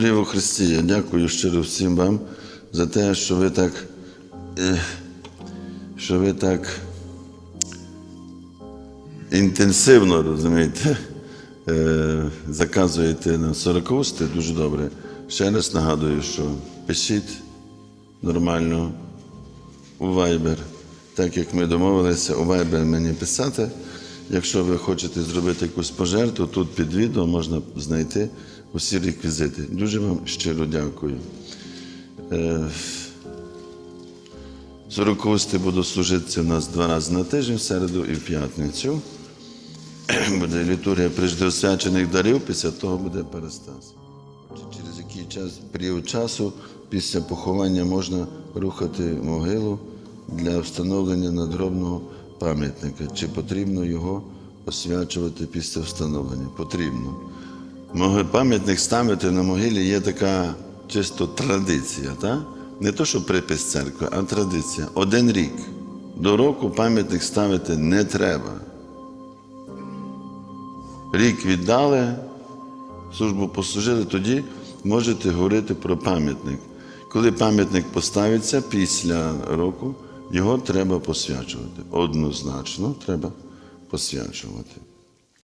Дорогі Христі, я дякую щиро всім вам за те, що ви так, е, що ви так інтенсивно розумієте, е, заказуєте на 40 Це дуже добре. Ще раз нагадую, що пишіть нормально у Viber, так як ми домовилися, у Viber мені писати. Якщо ви хочете зробити якусь пожертву, тут під відео можна знайти усі реквізити. Дуже вам щиро дякую. Е, Сорокости буду служитися у нас два рази на тиждень, в середу і в п'ятницю. Буде літургія приждеосвячених дарів, після того буде Парастас. Чи- Через який час, період часу після поховання можна рухати могилу для встановлення надгробного пам'ятника? Чи потрібно його освячувати після встановлення? Потрібно. Пам'ятник ставити на могилі є така чисто традиція, так? Не то, що припис церкви, а традиція. Один рік. До року пам'ятник ставити не треба. Рік віддали, службу послужили, тоді можете говорити про пам'ятник. Коли пам'ятник поставиться після року, його треба посвячувати. Однозначно треба посвячувати.